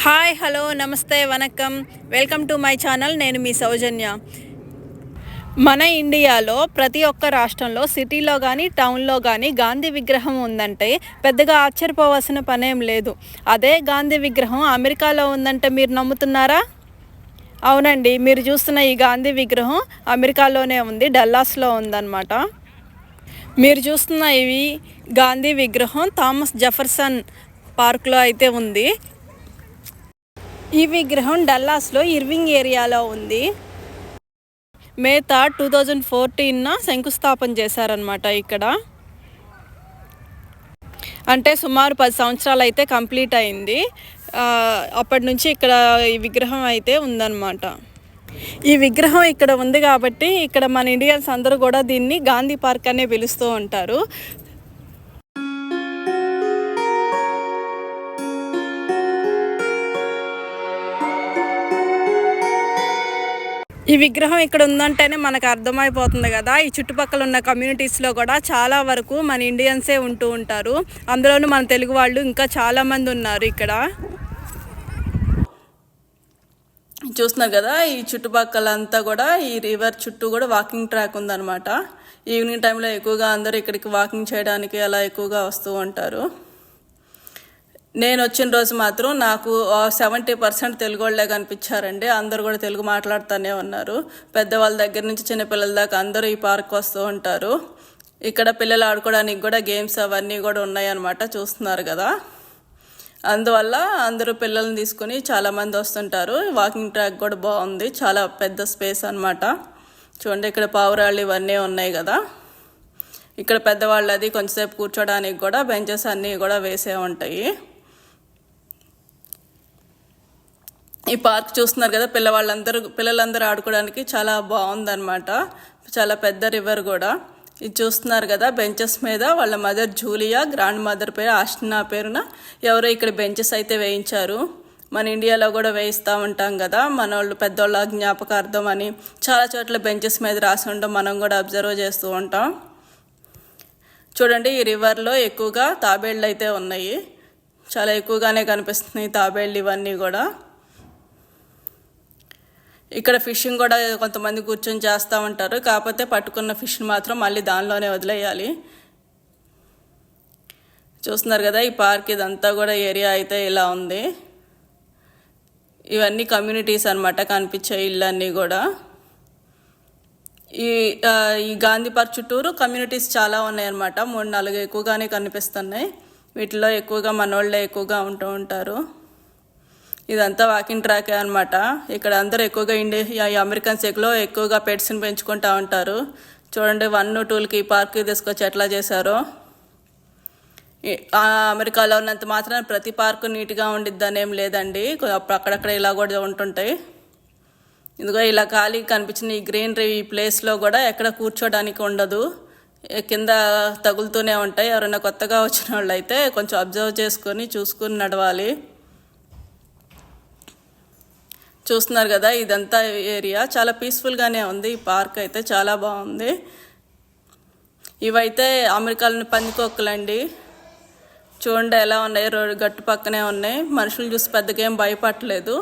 Hi hello నమస్తే వనకం. Welcome to my channel నేను మీ సౌజన్య. మన ఇండియాలో ప్రతి ఒక్క రాష్ట్రంలో సిటీలో కానీ టౌన్లో కానీ గాంధీ విగ్రహం ఉందంటే పెద్దగా ఆశ్చర్యపోవాల్సిన పనేం లేదు. అదే గాంధీ విగ్రహం అమెరికాలో ఉందంటే మీరు నమ్ముతున్నారా? అవునండి మీరు చూస్తున్న ఈ గాంధీ విగ్రహం అమెరికాలోనే ఉంది డల్లాస్లో ఉందన్నమాట. మీరు చూస్తున్న ఇవి గాంధీ విగ్రహం థామస్ జెఫర్సన్ పార్క్లో అయితే ఉంది. ఈ విగ్రహం డల్లాస్లో ఇర్వింగ్ ఏరియాలో ఉంది. మే థర్డ్ టూ థౌజండ్ ఫోర్టీన్న శంకుస్థాపన చేశారనమాట ఇక్కడ. అంటే సుమారు పది సంవత్సరాలు అయితే కంప్లీట్ అయింది. అప్పటి నుంచి ఇక్కడ ఈ విగ్రహం అయితే ఉందన్నమాట. ఈ విగ్రహం ఇక్కడ ఉంది కాబట్టి ఇక్కడ మన ఇండియన్స్ అందరూ కూడా దీన్ని గాంధీ పార్క్ అనే పిలుస్తూ ఉంటారు. ఈ విగ్రహం ఇక్కడ ఉందంటేనే మనకు అర్థమైపోతుంది కదా. ఈ చుట్టుపక్కల ఉన్న కమ్యూనిటీస్లో కూడా చాలా వరకు మన ఇండియన్సే ఉంటూ ఉంటారు. అందులోనూ మన తెలుగు వాళ్ళు ఇంకా చాలామంది ఉన్నారు ఇక్కడ. చూస్తున్నారు కదా ఈ చుట్టుపక్కల అంతా కూడా ఈ రివర్ చుట్టూ కూడా వాకింగ్ ట్రాక్ ఉందన్నమాట. ఈవినింగ్ టైంలో ఎక్కువగా అందరూ ఇక్కడికి వాకింగ్ చేయడానికి అలా ఎక్కువగా వస్తూ ఉంటారు. నేను వచ్చిన రోజు మాత్రం నాకు సెవెంటీ పర్సెంట్ తెలుగు వాళ్ళే కనిపించారండి. అందరూ కూడా తెలుగు మాట్లాడుతూనే ఉన్నారు. పెద్దవాళ్ళ దగ్గర నుంచి చిన్నపిల్లల దాకా అందరూ ఈ పార్క్ వస్తూ ఉంటారు. ఇక్కడ పిల్లలు ఆడుకోవడానికి కూడా గేమ్స్ అవన్నీ కూడా ఉన్నాయన్నమాట చూస్తున్నారు కదా. అందువల్ల అందరూ పిల్లల్ని తీసుకుని చాలామంది వస్తుంటారు. వాకింగ్ ట్రాక్ కూడా బాగుంది. చాలా పెద్ద స్పేస్ అన్నమాట. చూడండి ఇక్కడ పావురాళ్ళు ఇవన్నీ ఉన్నాయి కదా. ఇక్కడ పెద్దవాళ్ళది కొంచెంసేపు కూర్చోడానికి కూడా బెంచెస్ అన్నీ కూడా వేసే ఉంటాయి. ఈ పార్క్ చూస్తున్నారు కదా పిల్లవాళ్ళందరూ పిల్లలందరూ ఆడుకోవడానికి చాలా బాగుందన్నమాట. చాలా పెద్ద రివర్ కూడా. ఇది చూస్తున్నారు కదా బెంచెస్ మీద వాళ్ళ మదర్ జూలియా గ్రాండ్ మదర్ పేరు ఆస్టినా పేరున ఎవరో ఇక్కడ బెంచెస్ అయితే వేయించారు. మన ఇండియాలో కూడా వేయిస్తూ ఉంటాం కదా మన వాళ్ళు పెద్దోళ్ళ జ్ఞాపకార్థం అని. చాలా చోట్ల బెంచెస్ మీద రాసి ఉంటాం మనం కూడా అబ్జర్వ్ చేస్తూ ఉంటాం. చూడండి ఈ రివర్లో ఎక్కువగా తాబేళ్ళు అయితే ఉన్నాయి. చాలా ఎక్కువగానే కనిపిస్తున్నాయి తాబేళ్ళు ఇవన్నీ కూడా. ఇక్కడ ఫిషింగ్ కూడా కొంతమంది కూర్చొని చేస్తూ ఉంటారు. కాకపోతే పట్టుకున్న ఫిష్ మాత్రం మళ్ళీ దానిలోనే వదిలేయాలి. చూస్తున్నారు కదా ఈ పార్క్ ఇదంతా కూడా ఏరియా అయితే ఇలా ఉంది. ఇవన్నీ కమ్యూనిటీస్ అనమాట కనిపించే ఇళ్ళన్నీ కూడా. ఈ ఈ గాంధీ పార్క్ చుట్టూరు కమ్యూనిటీస్ చాలా ఉన్నాయన్నమాట. మూడు నాలుగు ఎక్కువగానే కనిపిస్తున్నాయి. వీటిలో ఎక్కువగా మనోళ్ళే ఎక్కువగా ఉంటూ ఉంటారు. ఇదంతా వాకింగ్ ట్రాకే అనమాట ఇక్కడ అందరూ ఎక్కువగా ఇండియా ఈ అమెరికన్స్ ఎక్కువలో ఎక్కువగా పెట్స్ని పెంచుకుంటూ ఉంటారు. చూడండి వన్ టూలకి ఈ పార్క్ తీసుకొచ్చి ఎట్లా చేశారో. ఆ అమెరికాలో ఉన్నంత మాత్రం ప్రతి పార్కు నీట్గా ఉండిద్దని ఏం లేదండి. అక్కడక్కడ ఇలా కూడా ఉంటుంటాయి. ఇదిగో ఇలా ఖాళీ కనిపించిన ఈ గ్రీనరీ ఈ ప్లేస్లో కూడా ఎక్కడ కూర్చోడానికి ఉండదు. కింద తగులుతూనే ఉంటాయి. ఎవరైనా కొత్తగా వచ్చిన వాళ్ళు అయితే కొంచెం అబ్జర్వ్ చేసుకొని చూసుకుని నడవాలి. చూస్తున్నారు కదా ఇదంతా ఏరియా. చాలా పీస్ఫుల్గానే ఉంది. ఈ పార్క్ అయితే చాలా బాగుంది. ఇవైతే అమెరికాలోని పందికొక్కలండి. చూడండి ఎలా ఉన్నాయి. రోడ్డు గట్టు పక్కనే ఉన్నాయి. మనుషులు చూసి పెద్దగా ఏం భయపడలేదు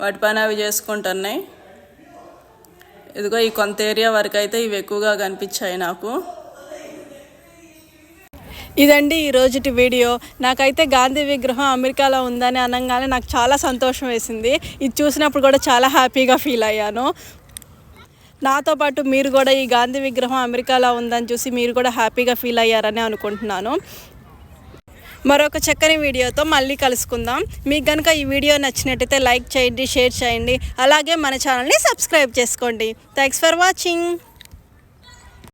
వాటి పైన అవి చేసుకుంటున్నాయి. ఇదిగో ఈ కొంత ఏరియా వరకు అయితే ఇవి ఎక్కువగా కనిపించాయి నాకు. ఇదండి ఈ రోజుటి వీడియో. నాకైతే గాంధీ విగ్రహం అమెరికాలో ఉందని అనగానే నాకు చాలా సంతోషం వేసింది. ఇది చూసినప్పుడు కూడా చాలా హ్యాపీగా ఫీల్ అయ్యాను. నాతో పాటు మీరు కూడా ఈ గాంధీ విగ్రహం అమెరికాలో ఉందని చూసి మీరు కూడా హ్యాపీగా ఫీల్ అయ్యారని అనుకుంటున్నాను. మరొక చక్కని వీడియోతో మళ్ళీ కలుసుకుందాం. మీకు కనుక ఈ వీడియో నచ్చినట్టయితే లైక్ చేయండి షేర్ చేయండి. అలాగే మన ఛానల్ని సబ్స్క్రైబ్ చేసుకోండి. Thanks for watching